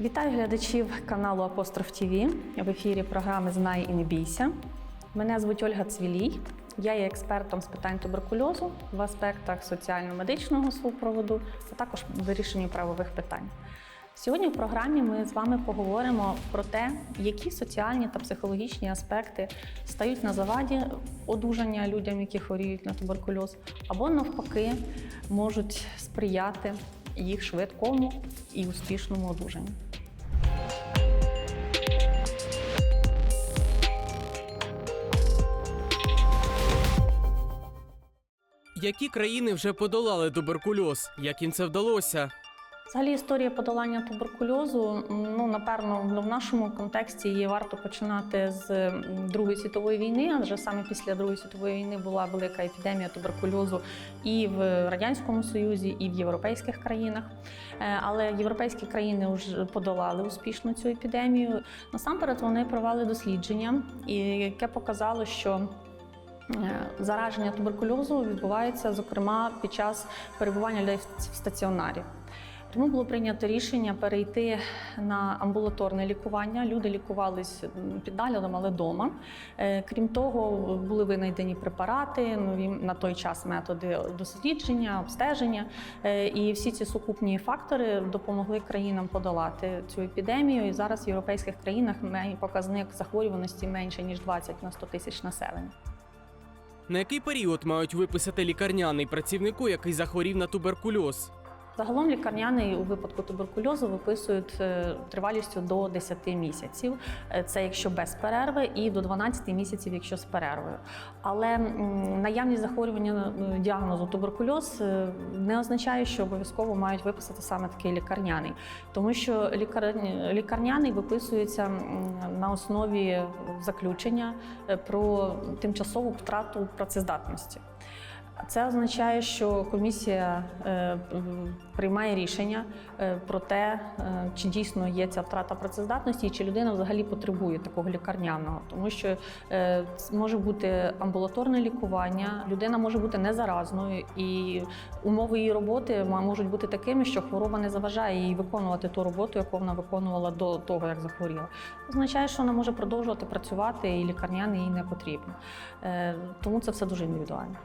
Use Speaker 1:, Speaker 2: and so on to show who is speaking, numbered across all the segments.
Speaker 1: Вітаю глядачів каналу Апостроф ТВ. В ефірі програми Знай і не бійся. Мене звуть Ольга Цвілій. Я є експертом з питань туберкульозу в аспектах соціально-медичного супроводу, а також вирішенню правових питань. Сьогодні в програмі ми з вами поговоримо про те, які соціальні та психологічні аспекти стають на заваді одужання людям, які хворіють на туберкульоз, або навпаки можуть сприяти їх швидкому і успішному одужанню.
Speaker 2: Які країни вже подолали туберкульоз? Як їм це вдалося?
Speaker 1: Взагалі історія подолання туберкульозу, ну напевно, в нашому контексті її варто починати з Другої світової війни, адже саме після Другої світової війни була велика епідемія туберкульозу і в радянському союзі, і в європейських країнах. Е, Але європейські країни вже подолали успішно цю епідемію. Насамперед вони провели дослідження, яке показало, що Е, Зараження туберкульозу відбувається, зокрема, під час перебування людей в стаціонарі. Тому було прийнято рішення перейти на амбулаторне лікування. Люди лікувались під наглядом, але вдома. Е, Крім того, були винайдені препарати, нові на той час методи дослідження, обстеження. Е, І всі ці сукупні фактори допомогли країнам подолати цю епідемію. І зараз в європейських країнах показник захворюваності менше ніж 20 на 100 тисяч населення.
Speaker 2: На який період мають виписати лікарняний працівнику, який захворів на туберкульоз?
Speaker 1: Загалом лікарняний у випадку туберкульозу виписують е, тривалістю до 10 місяців. Е, Це якщо без перерви, і до 12 місяців, якщо з перервою. Але наявність захворювання е, діагнозу туберкульоз не означає, що обов'язково мають виписати саме такий лікарняний, тому що лікар... лікарняний виписується на основі заключення про тимчасову втрату працездатності. Це означає, що комісія е, приймає рішення е, про те, е, чи дійсно є ця втрата працездатності, і чи людина взагалі потребує такого лікарняного, тому що може бути амбулаторне лікування, людина може бути незаразною, і умови її роботи можуть бути такими, що хвороба не заважає їй виконувати ту роботу, яку вона виконувала до того, як захворіла. Означає, що вона може продовжувати працювати, і лікарняний їй не потрібен. Е, Тому це все дуже індивідуально.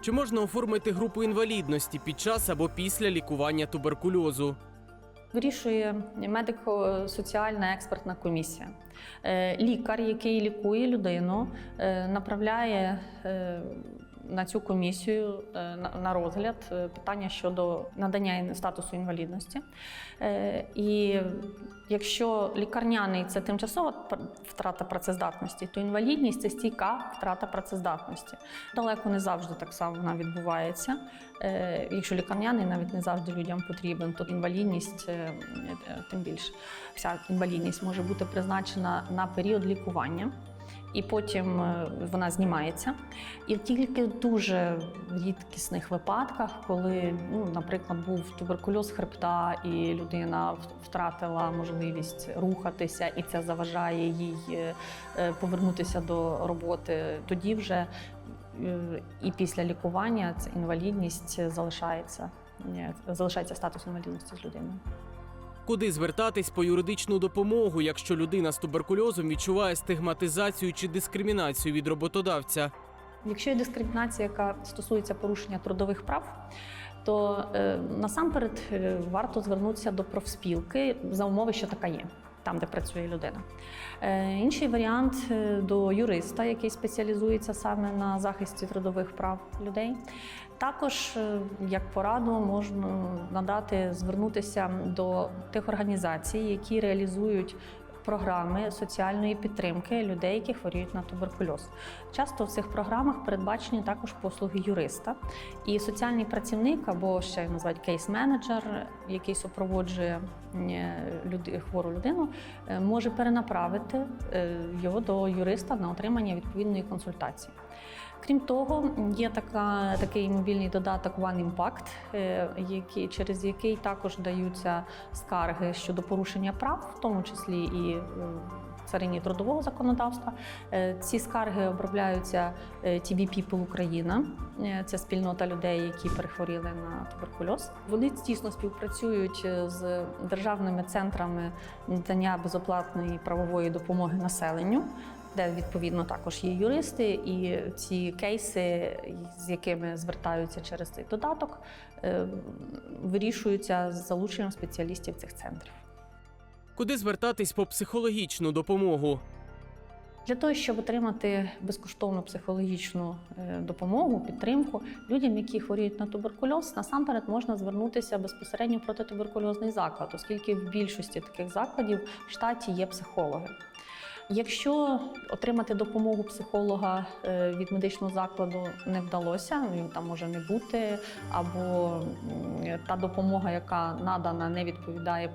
Speaker 2: Чи можна оформити групу інвалідності під час або після лікування туберкульозу?
Speaker 1: Вирішує медико-соціальна експертна комісія. Е, Лікар, який лікує людину, е, направляє е, на цю комісію е, на- розгляд е, питання щодо надання статусу інвалідності. Е, І якщо лікарняний це тимчасова втрата працездатності, то інвалідність це стійка втрата працездатності. Далеко не завжди так само вона відбувається. Якщо лікарняний навіть не завжди людям потрібен, то інвалідність тим більше. Вся інвалідність може бути призначена на період лікування. І потім е, вона знімається. І тільки в дуже рідкісних випадках, коли, ну, наприклад, був туберкульоз хребта, і людина втратила можливість рухатися, і це заважає їй е, е, повернутися до роботи, тоді вже і після лікування ця інвалідність залишається, залишається статус інвалідності з людиною.
Speaker 2: Куди звертатись по юридичну допомогу, якщо людина з туберкульозом відчуває стигматизацію чи дискримінацію від роботодавця?
Speaker 1: Якщо є дискримінація, яка стосується порушення трудових прав, то е, насамперед е, варто звернутися до профспілки за умови, що така є. Там, де працює людина. Е, інший варіант е, до юриста, який спеціалізується саме на захисті трудових прав людей. Також, е, як пораду, можна надати звернутися до тих організацій, які реалізують програми соціальної підтримки людей, які хворіють на туберкульоз. Часто в цих програмах передбачені також послуги юриста. І соціальний працівник або ще називають кейс-менеджер, який супроводжує е, хвору людину, е, може перенаправити е, його до юриста на отримання відповідної консультації. Крім того, є така, такий мобільний додаток One Impact, е, який, через який також даються скарги щодо порушення прав, в тому числі і е, царині трудового законодавства. Е, Ці скарги обробляються TB People Україна. Це спільнота людей, які перехворіли на туберкульоз. Вони тісно співпрацюють з державними центрами надання безоплатної правової допомоги населенню. Де відповідно також є юристи, і ці кейси, з якими звертаються через цей додаток, е, вирішуються з залученням спеціалістів цих центрів.
Speaker 2: Куди звертатись по психологічну допомогу?
Speaker 1: Для того, щоб отримати безкоштовну психологічну е, допомогу, підтримку людям, які хворіють на туберкульоз, насамперед можна звернутися безпосередньо в протитуберкульозний заклад, оскільки в більшості таких закладів в штаті є психологи. Якщо отримати допомогу психолога е, від медичного закладу не вдалося, він там може не бути, або та допомога, яка надана, не відповідає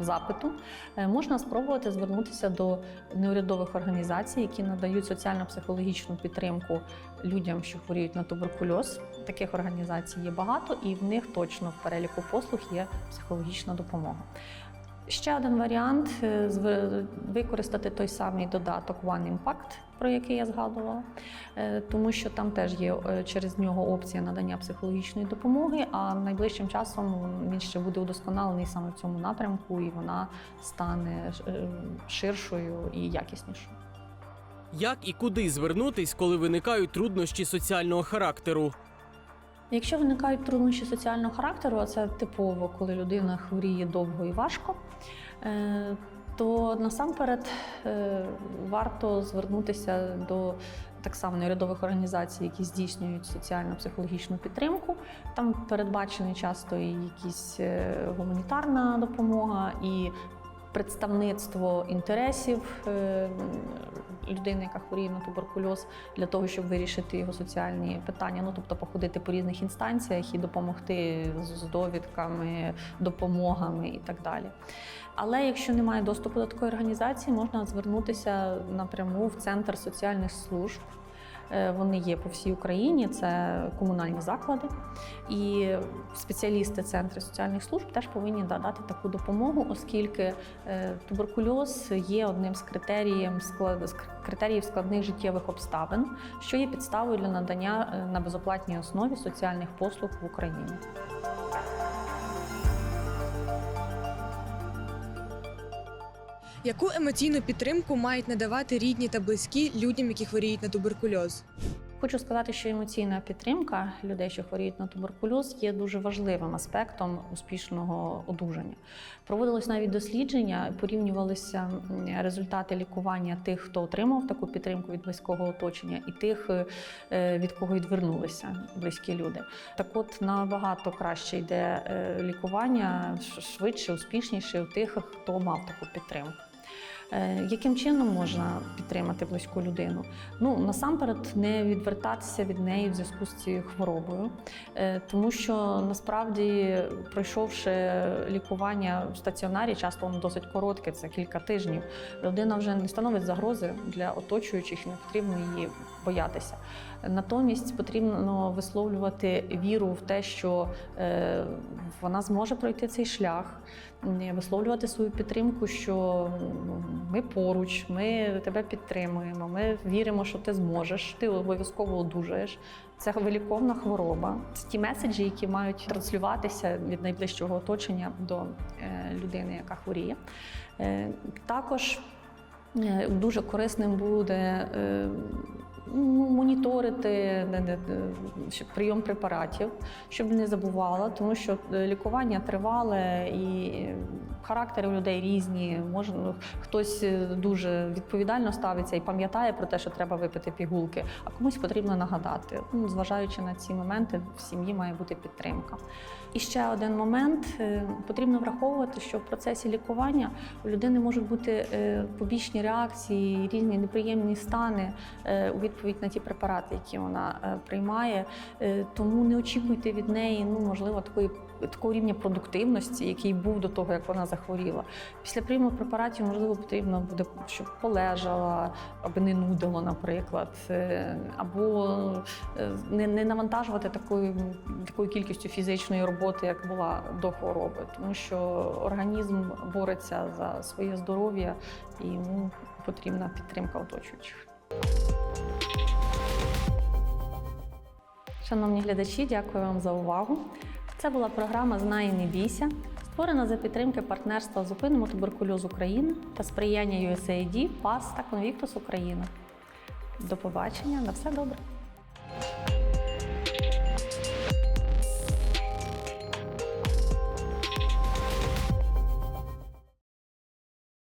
Speaker 1: запиту, е, можна спробувати звернутися до неурядових організацій, які надають соціально-психологічну підтримку людям, що хворіють на туберкульоз. Таких організацій є багато, і в них точно в переліку послуг є психологічна допомога. Ще один варіант е, використати той самий додаток One Impact, про який я згадувала, е, тому що там теж є е, через нього опція надання психологічної допомоги. А найближчим часом він ще буде удосконалений саме в цьому напрямку, і вона стане ширшою і якіснішою.
Speaker 2: Як і куди звернутись, коли виникають труднощі соціального характеру?
Speaker 1: Якщо виникають труднощі соціального характеру, а це типово, коли людина хворіє довго і важко, е, то насамперед е, варто звернутися до так само неурядових організацій, які здійснюють соціально-психологічну підтримку. Там передбачений часто і якісь е, гуманітарна допомога і представництво інтересів е, людини, яка хворіє на туберкульоз, для того, щоб вирішити його соціальні питання. Ну тобто походити по різних інстанціях і допомогти з з довідками, допомогами і так далі. Але якщо немає доступу до такої організації, можна звернутися напряму в центр соціальних служб. Е, Вони є по всій Україні, це комунальні заклади. І спеціалісти центру соціальних служб теж повинні надати таку допомогу, оскільки е, туберкульоз є одним з критеріїв, критеріїв складних життєвих обставин, що є підставою для надання е, на безоплатній основі соціальних послуг в Україні.
Speaker 3: Яку емоційну підтримку мають надавати рідні та близькі людям, які хворіють на туберкульоз?
Speaker 1: Хочу сказати, що емоційна підтримка людей, що хворіють на туберкульоз, є дуже важливим аспектом успішного одужання. Проводилось навіть дослідження, порівнювалися результати лікування тих, хто отримав таку підтримку від близького оточення, і тих, е, від кого відвернулися близькі люди. Так, от набагато краще йде е, лікування швидше, успішніше у тих, хто мав таку підтримку. Е, Яким чином можна підтримати близьку людину? Ну насамперед не відвертатися від неї в зв'язку з цією хворобою, Е, тому що насправді, пройшовши лікування в стаціонарі, часто воно досить коротке, це кілька тижнів. Людина вже не становить загрози для оточуючих, не потрібно її боятися. Натомість потрібно висловлювати віру в те, що е, вона зможе пройти цей шлях, висловлювати свою підтримку, що ми поруч, ми тебе підтримуємо, ми віримо, що ти зможеш, ти обов'язково одужаєш. Це виліковна хвороба. Це ті меседжі, які мають транслюватися від найближчого оточення до е, людини, яка хворіє. Е, Також дуже корисним буде моніторити прийом препаратів, щоб не забувала, тому що е, лікування тривале і характери у людей різні. Може, хтось е, дуже відповідально ставиться і пам'ятає про те, що треба випити пігулки, а комусь потрібно нагадати. Ну, зважаючи на ці моменти, в сім'ї має бути підтримка. І ще один момент е, потрібно враховувати, що в процесі лікування у людини можуть бути побічні реакції, різні неприємні стани у відповідь на ті препарати, які вона е, приймає. Е, Тому не очікуйте від неї, ну можливо, такої такого рівня продуктивності, який був до того, як вона захворіла. Після прийому препаратів, можливо, потрібно буде, щоб полежала, аби не нудило, наприклад, е, або не, не навантажувати такою, такою кількістю фізичної роботи, як була до хвороби, тому що організм бореться за своє здоров'я і йому потрібна підтримка оточуючих. Шановні глядачі, дякую вам за увагу. Це була програма Знай не бійся, створена за підтримки партнерства Зупинимо туберкульоз України та сприяння USAID, ПАС та Convictus Україна. До побачення, на все добре.